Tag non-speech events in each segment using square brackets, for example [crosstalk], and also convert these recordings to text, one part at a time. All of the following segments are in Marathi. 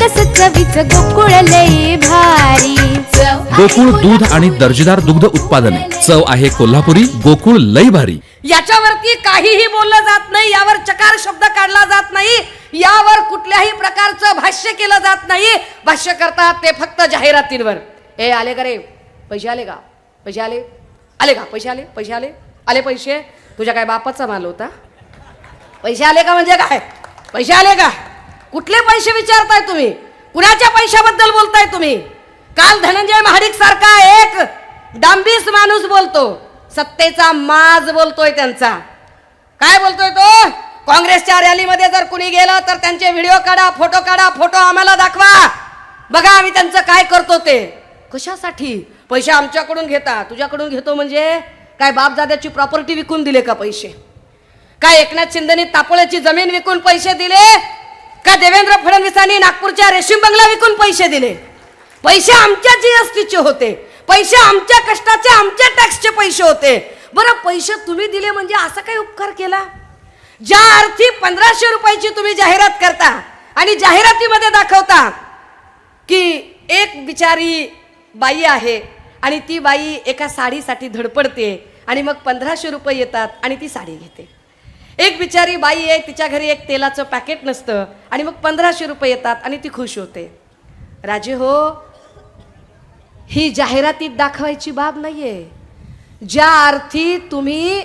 सकस चवीच गोकुळ लई भारी. गोकुळ दूध आणि दर्जेदार दुग्ध उत्पादने. चव आहे कोल्हापुरी गोकुळ लई भारी. याच्यावरती काहीही बोललं जात नाही यावर चकार शब्द काढला जात नाही यावर कुठल्याही प्रकारचं भाष्य केलं जात नाही. भाष्य करतात ते फक्त जाहिरातींवर. ए आले का रे? पैसे आले का? पैसे आले? आले का? पैसे आले? पैसे आले? आले पैसे? तुझ्या काय बापाचा माल होता? पैसे आले का म्हणजे काय? पैसे आले का? कुठले पैसे विचारताय तुम्ही? कुणाच्या पैशाबद्दल बोलताय तुम्ही? काल धनंजय महाडिक सारखा एक डांबीस माणूस बोलतो. सत्तेचा माज बोलतोय त्यांचा. काय बोलतोय तो? काँग्रेसच्या रॅलीमध्ये जर कुणी गेलं तर त्यांचे व्हिडिओ काढा फोटो काढा फोटो आम्हाला दाखवा. बघा आम्ही त्यांचं काय करतो ते. कशासाठी? पैसे आमच्याकडून घेता. तुझ्याकडून घेतो म्हणजे? काय बापदाद्याची प्रॉपर्टी विकून दिले का पैसे? काय एकनाथ शिंदेनी तापोळ्याची जमीन विकून पैसे दिले? देवेंद्र नागपूरच्या रेशीम बंगला विकून पैसे दिले. पैसे आमच्या जीएसटीचे होते. पैसे आमच्या कष्टाचे आमच्या टॅक्सचे पैसे होते. बरं पैसे तुम्ही दिले म्हणजे असा काही उपकार केला? ज्या अर्थी पंधराशे रुपयाची तुम्ही जाहिरात करता आणि जाहिरातीमध्ये दाखवता की एक बिचारी बाई आहे आणि ती बाई एका साडीसाठी धडपडते आणि मग पंधराशे रुपये येतात आणि ती साडी घेते. एक बिचारी बाई आहे तिच्या घरी एक तेलाचं पॅकेट नसतं आणि मग पंधराशे रुपये येतात आणि ती खुश होते. राजे हो ही जाहिरातीत दाखवायची बाब नाहीये. ज्या अर्थी तुम्ही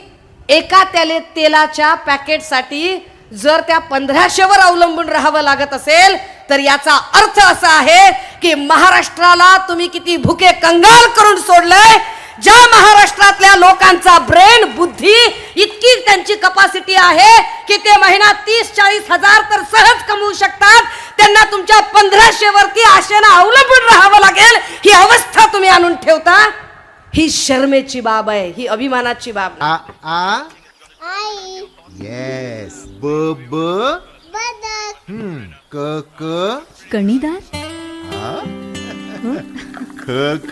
एका त्याले तेलाच्या पॅकेटसाठी जर त्या पंधराशेवर अवलंबून राहावं लागत असेल तर याचा अर्थ असा आहे की महाराष्ट्राला तुम्ही किती भुके कंगाल करून सोडलंय ज्या महाराष्ट्रातल्या लोकांचा ब्रेन बुद्धी इतकी त्यांची कपॅसिटी आहे की ते महिना तीस चाळीस हजार तर सहज कमवू शकतात. त्यांना तुमच्या पंधराशे वरती आशेनं अवलंबून राहावं लागेल. ही अवस्था तुम्ही आणून ठेवता. ही शर्मेची बाब आहे ही अभिमानाची बाब. आ आ? आई. येस ब ब? बदक. हम्म. क क? कणीदार [laughs] ख ख?